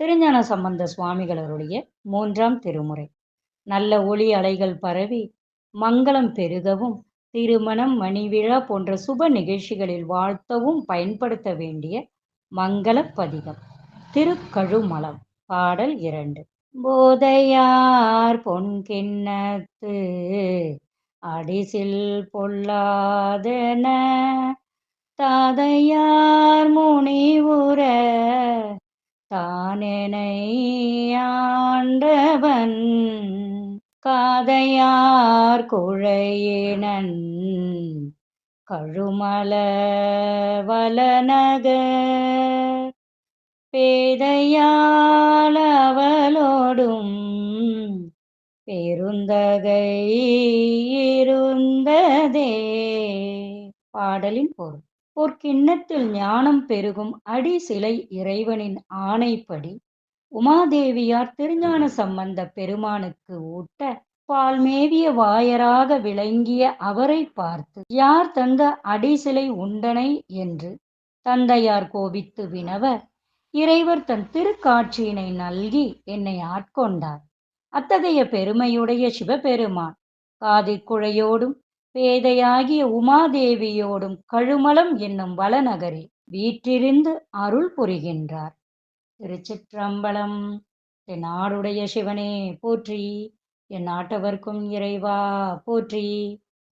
திருஞான சம்பந்த சுவாமிகளருடைய மூன்றாம் திருமுறை. நல்ல ஒளி அலைகள் பரவி மங்களம் பெருகவும் திருமணம் மணிவிழா போன்ற சுப நிகழ்ச்சிகளில் வாழ்த்தவும் பயன்படுத்த வேண்டிய மங்கள பதிகம். திருக்கழுமலம் பாடல் இரண்டு. போதையார் பொன்கிண்ணத்து அடிசில் பொல்லாதன தாதையார் முனி தானெனை ஆண்டவன் காதையார் குழையினன் கழுமல வலனக பேதையால் அவளோடும் பெருந்தகை இருந்ததே. பாடலின் பொருள். ஒரு கிண்ணத்தில் ஞானம் பெருகும் அடி சிலை இறைவனின் ஆணைப்படி உமாதேவியார் திருஞான சம்பந்த பெருமானுக்கு ஊட்ட பால்மேவிய வாயராக விளங்கிய அவரை பார்த்து யார் தந்த அடி சிலை உண்டனை என்று தந்தையார் கோபித்து வினவ இறைவர் தன் திருக்காட்சியினை நல்கி என்னை ஆட்கொண்டார். அத்தகைய பெருமையுடைய சிவபெருமான் காதிக்குழையோடும் பேதையாகிய உமாதேவியோடும் கழுமலம் என்னும் வளநகரில் வீற்றிருந்து அருள் புரிகின்றார். திருச்சிற்றம்பலம் என் நாடுடைய சிவனே போற்றி. என் நாட்டவர்க்கும் இறைவா போற்றி.